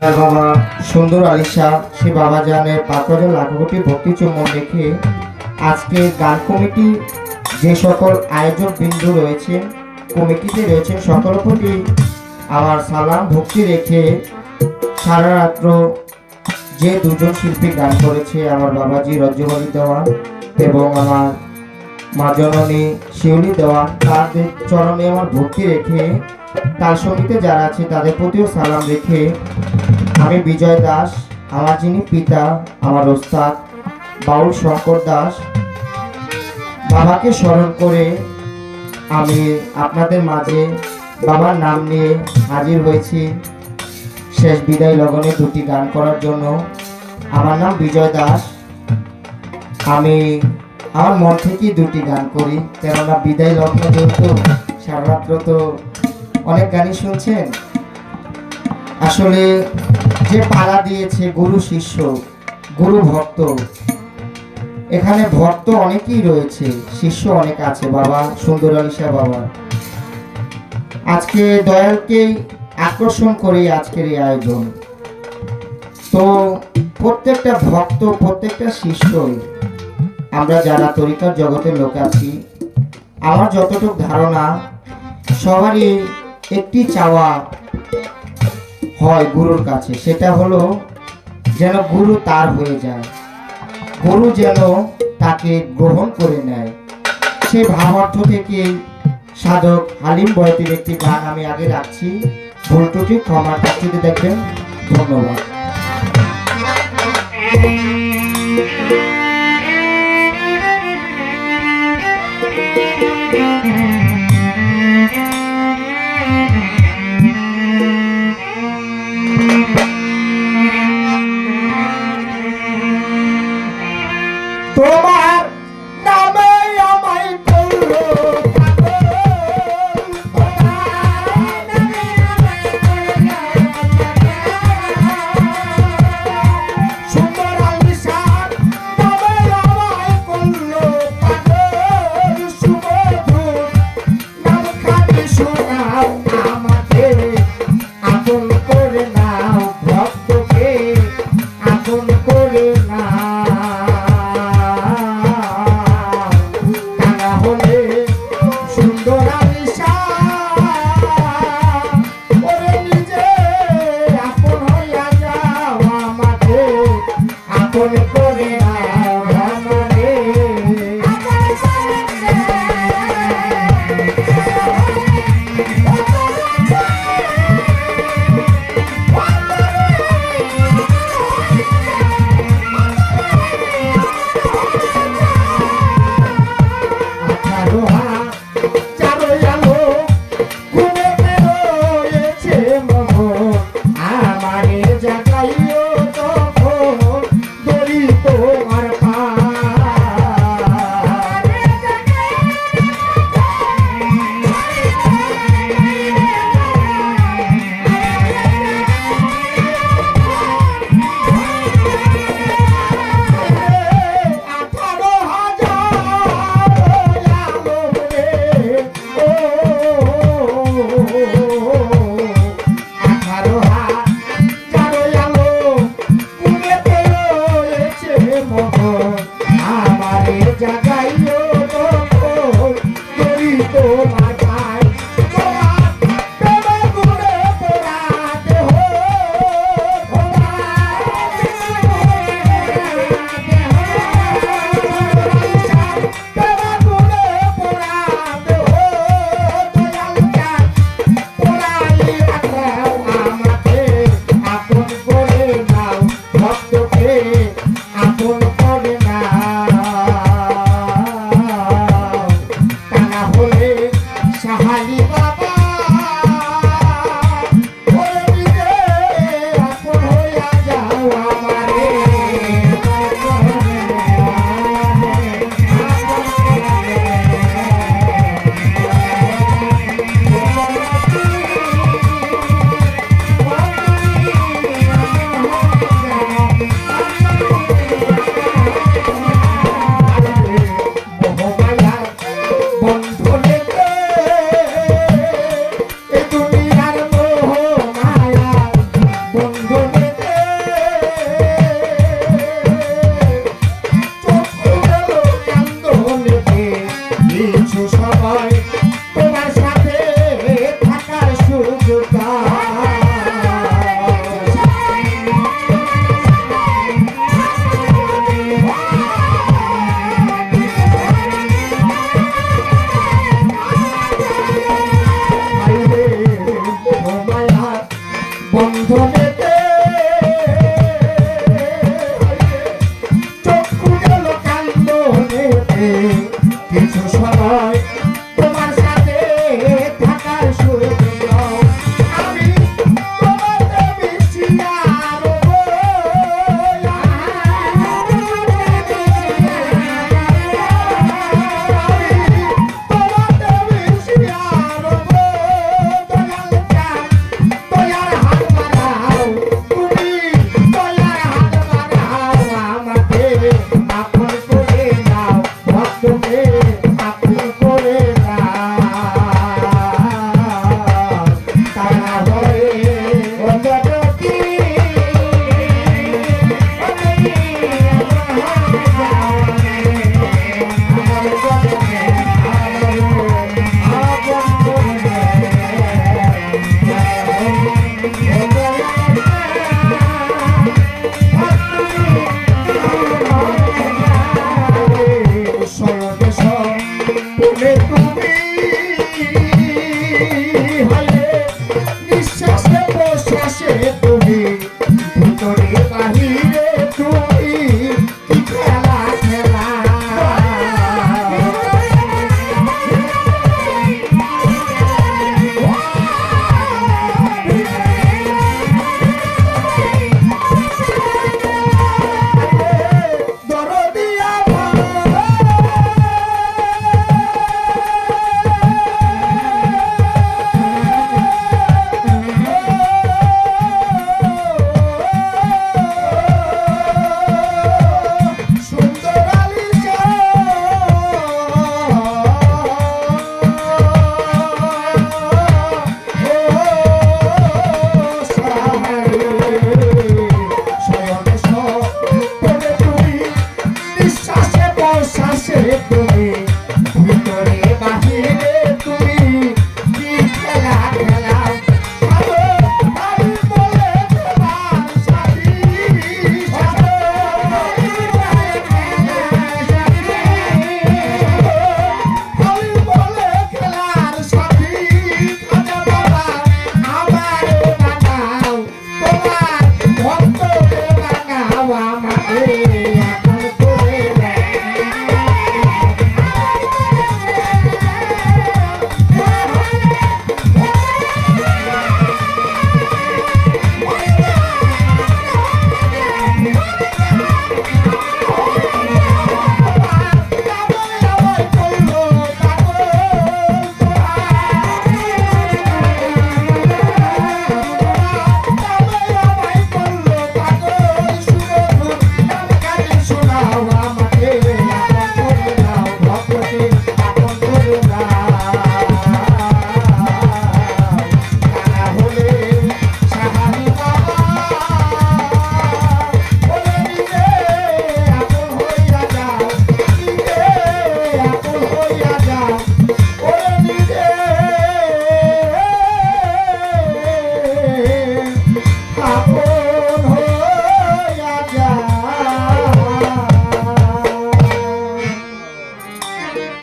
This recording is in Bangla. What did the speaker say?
তার বাবা সুন্দর আলী শাহ সে বাবা জানের পাকড়ে লাখ কোটি ভক্তি চুম্বন রেখে আজকে গান কমিটি যে সকল আয়োজক বিন্দু রয়েছেন কমিটিতে রয়েছেন সকলের প্রতি আমার সালাম, ভক্তি রেখে সারা রাত্র যে দুজন শিল্পী গান করেছে, আমার বাবাজি রজ্জবাড়ি দেওয়ান এবং আমার মা জননী শিউলি দেওয়ান, তাদের চরণে আমার ভক্তি রেখে তার সঙ্গীতে যারা আছে, তাদের প্রতিও সালাম রেখে আমি বিজয় দাস, আমার যিনি পিতা, আমার ওস্তাদ বাউল শঙ্কর দাস, বাবাকে স্মরণ করে আমি আপনাদের মাঝে বাবার নাম নিয়ে হাজির হয়েছি। শেষ বিদায় লগনে দুটি গান করার জন্য। আমার নাম বিজয় দাস। আমি আমার মন থেকেই দুটি গান করি। কেননা বিদায় লগ্ন যেহেতু, সারা রাত্র তো অনেক গানই শুনছেন। আসলে যে পাড়া দিয়েছে গুরু শিষ্য, গুরু ভক্ত, এখানে ভক্ত অনেকেই রয়েছে, শিষ্য অনেক আছে, বাবা সুন্দর আলিশা বাবা। আজকে দয়ালকেই আকর্ষণ করে আজকের এই আয়োজন। তো প্রত্যেকটা ভক্ত, প্রত্যেকটা শিষ্যই, আমরা যারা তরিকার জগতের লোক আছি, আমার যতটুকু ধারণা, সবারই একটি চাওয়া হয় গুরুর কাছে, সেটা হলো যেন গুরু তার হয়ে যায়। গুরু যেন তাকে গ্রহণ করে নেয়। সেই ভাবার্থ থেকে সাধক হালিম বয়তির একটি গান আমি আগে রাখছি। ভুল ত্রুটি ক্ষমার দৃষ্টিতে দেখবেন। ধন্যবাদ। করে নাও, ভক্তকে আপন করে টাকা হলে সুন্দর আলিশান ওরে নিজে আপন হইয়া যাও আমাকে আপন করে